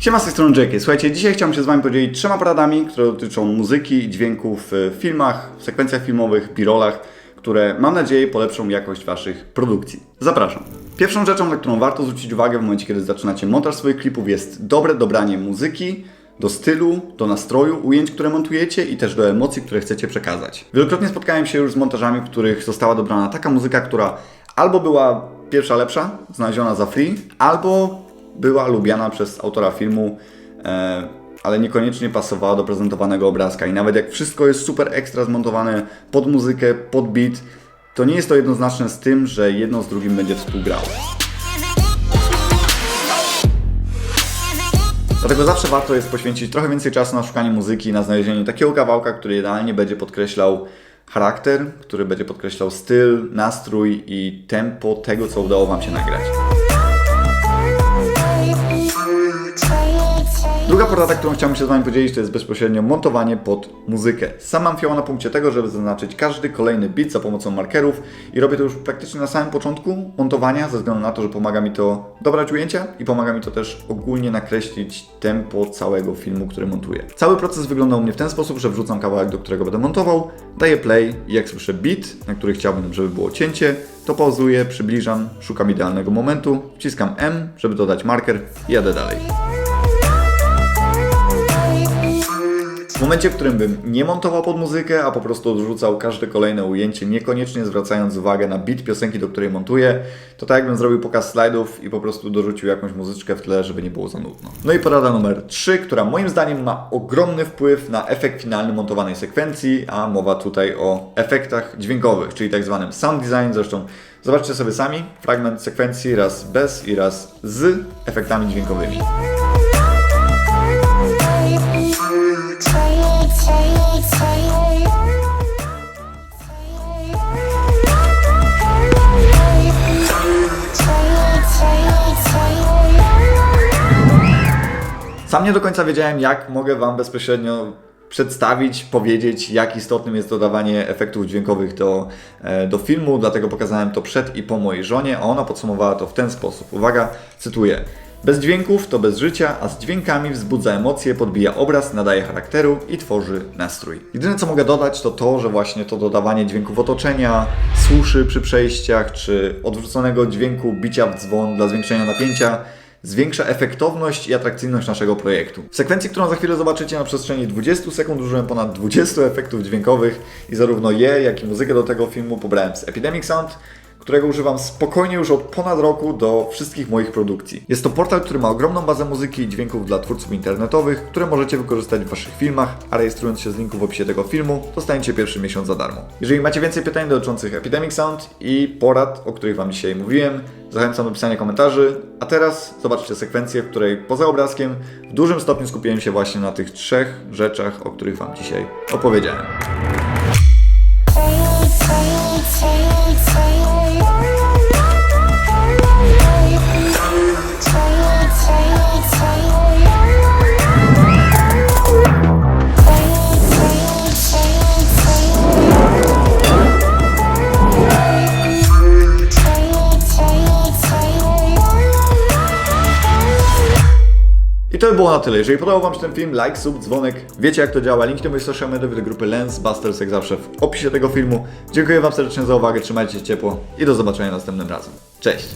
Siema z tej strony Jackie. Słuchajcie, dzisiaj chciałem się z Wami podzielić trzema poradami, które dotyczą muzyki i dźwięków w filmach, w sekwencjach filmowych, birolach, które mam nadzieję polepszą jakość Waszych produkcji. Zapraszam. Pierwszą rzeczą, na którą warto zwrócić uwagę w momencie, kiedy zaczynacie montaż swoich klipów jest dobre dobranie muzyki, do stylu, do nastroju ujęć, które montujecie i też do emocji, które chcecie przekazać. Wielokrotnie spotkałem się już z montażami, w których została dobrana taka muzyka, która albo była pierwsza lepsza, znaleziona za free, albo była lubiana przez autora filmu, e, ale niekoniecznie pasowała do prezentowanego obrazka. I nawet jak wszystko jest super ekstra zmontowane pod muzykę, pod beat, to nie jest to jednoznaczne z tym, że jedno z drugim będzie współgrało. Dlatego zawsze warto jest poświęcić trochę więcej czasu na szukanie muzyki, na znalezienie takiego kawałka, który idealnie będzie podkreślał charakter, który będzie podkreślał styl, nastrój i tempo tego, co udało Wam się nagrać. Druga porada, którą chciałbym się z Wami podzielić, to jest bezpośrednio montowanie pod muzykę. Sam mam fioła na punkcie tego, żeby zaznaczyć każdy kolejny beat za pomocą markerów i robię to już praktycznie na samym początku montowania, ze względu na to, że pomaga mi to dobrać ujęcia i pomaga mi to też ogólnie nakreślić tempo całego filmu, który montuję. Cały proces wygląda u mnie w ten sposób, że wrzucam kawałek, do którego będę montował, daję play i jak słyszę beat, na który chciałbym, żeby było cięcie, to pauzuję, przybliżam, szukam idealnego momentu, wciskam M, żeby dodać marker i jadę dalej. W momencie, w którym bym nie montował pod muzykę, a po prostu odrzucał każde kolejne ujęcie, niekoniecznie zwracając uwagę na beat piosenki, do której montuję, to tak jakbym zrobił pokaz slajdów i po prostu dorzucił jakąś muzyczkę w tle, żeby nie było za nudno. No i porada numer 3, która moim zdaniem ma ogromny wpływ na efekt finalny montowanej sekwencji, a mowa tutaj o efektach dźwiękowych, czyli tak zwanym sound design. Zresztą zobaczcie sobie sami fragment sekwencji raz bez i raz z efektami dźwiękowymi. Sam nie do końca wiedziałem, jak mogę Wam bezpośrednio przedstawić, powiedzieć, jak istotnym jest dodawanie efektów dźwiękowych do, e, do filmu, dlatego pokazałem to przed i po mojej żonie, a ona podsumowała to w ten sposób. Uwaga, cytuję. Bez dźwięków to bez życia, a z dźwiękami wzbudza emocje, podbija obraz, nadaje charakteru i tworzy nastrój. Jedyne co mogę dodać to to, że właśnie to dodawanie dźwięków otoczenia, suszy przy przejściach, czy odwróconego dźwięku bicia w dzwon dla zwiększenia napięcia zwiększa efektowność i atrakcyjność naszego projektu. W sekwencji, którą za chwilę zobaczycie na przestrzeni 20 sekund użyłem ponad 20 efektów dźwiękowych i zarówno je, jak i muzykę do tego filmu pobrałem z Epidemic Sound, którego używam spokojnie już od ponad roku do wszystkich moich produkcji. Jest to portal, który ma ogromną bazę muzyki i dźwięków dla twórców internetowych, które możecie wykorzystać w Waszych filmach, a rejestrując się z linku w opisie tego filmu, dostaniecie pierwszy miesiąc za darmo. Jeżeli macie więcej pytań dotyczących Epidemic Sound i porad, o których Wam dzisiaj mówiłem, zachęcam do pisania komentarzy, a teraz zobaczcie sekwencję, w której poza obrazkiem w dużym stopniu skupiłem się właśnie na tych trzech rzeczach, o których Wam dzisiaj opowiedziałem. To by było na tyle. Jeżeli podobał Wam się ten film, like, sub, dzwonek, wiecie jak to działa. Linki do moich social mediów, do grupy Lens Busters, jak zawsze w opisie tego filmu. Dziękuję Wam serdecznie za uwagę, trzymajcie się ciepło i do zobaczenia następnym razem. Cześć!